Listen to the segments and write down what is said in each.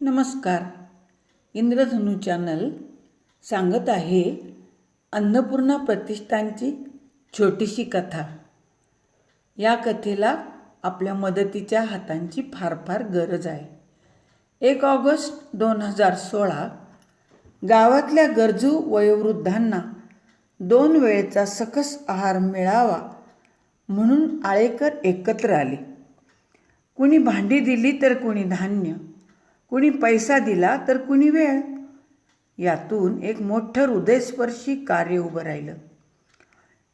नमस्कार. इंद्रधनु चॅनल सांगत आहे अन्नपूर्णा प्रतिष्ठानची छोटीशी कथा. या कथेला आपल्या मदतीच्या हातांची फार फार गरज आहे. एक ऑगस्ट दोन हजार सोळा गावातल्या गरजू वयोवृद्धांना दोन वेळेचा सकस आहार मिळावा म्हणून आळेकर एकत्र आले. कुणी भांडी दिली तर कुणी धान्य कुणी पैसा दिला तर कुणी वेळ. यातून एक मोठं हृदयस्पर्शी कार्य उभं राहिलं.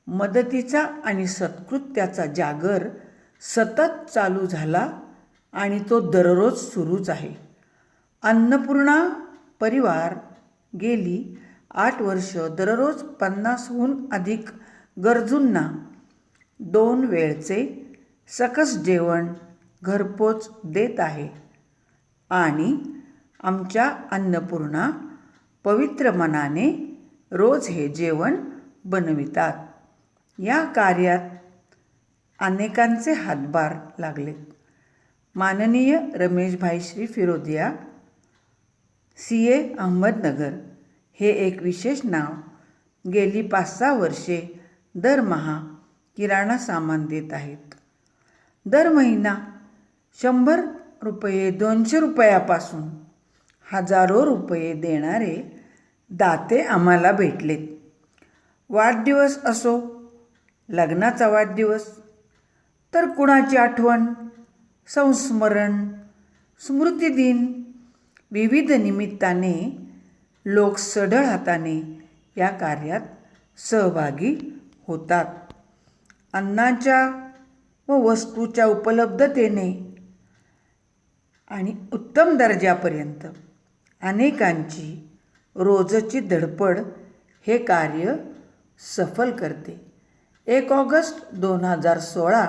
मदतीचा आणि सत्कृत्याचा जागर सतत चालू झाला आणि तो दररोज सुरूच आहे. अन्नपूर्णा परिवार गेली आठ वर्ष दररोज पन्नासहून अधिक गरजूंना दोन वेळचे सकस जेवण घरपोच देत आहे. आणि आमच्या अन्नपूर्णा पवित्र मनाने रोज हे जेवण बनवितात. या कार्यात अनेकांचे हातभार लागले. माननीय रमेशभाई श्री फिरोदिया सी ए अहमदनगर हे एक विशेष नाव गेली पाच सहा वर्षे दरमहा किराणा सामान देत आहेत. दर महिना शंभर रुपये दोनशे रुपयापासून हजारो रुपये देणारे दाते आम्हाला भेटलेत. वाढदिवस असो लग्नाचा वाढदिवस तर कुणाची आठवण संस्मरण स्मृतिदिन विविध निमित्ताने लोक सढळ हाताने या कार्यात सहभागी होतात. अन्नाच्या व वस्तूच्या उपलब्धतेने आणि उत्तम दर्जापर्यंत अनेकांची रोजची धडपड हे कार्य सफल करते. एक ऑगस्ट दोन हजार सोळा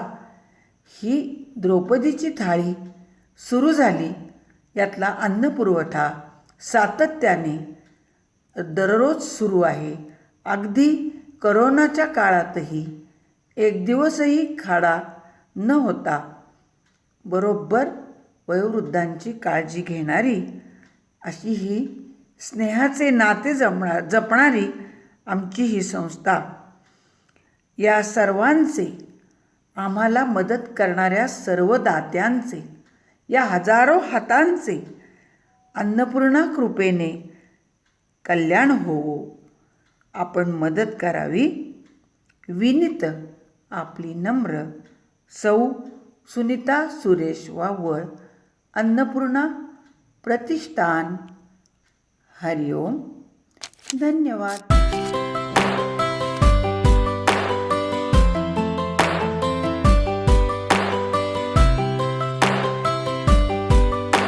ही द्रौपदीची थाळी सुरू झाली. यातला अन्नपुरवठा सातत्याने दररोज सुरू आहे. अगदी करोनाच्या काळातही एक दिवसही खाडा न होता बरोबर वयोवृद्धांची काळजी घेणारी अशी ही स्नेहाचे नाते जमणार जपणारी आमची ही संस्था. या सर्वांचे आम्हाला मदत करणाऱ्या सर्व दात्यांचे या हजारो हातांचे अन्नपूर्णा कृपेने कल्याण होवो. आपण मदत करावी विनित आपली नम्र सौ सुनीता सुरेश वावळ अन्नपूर्णा प्रतिष्ठान. हरिओम धन्यवाद.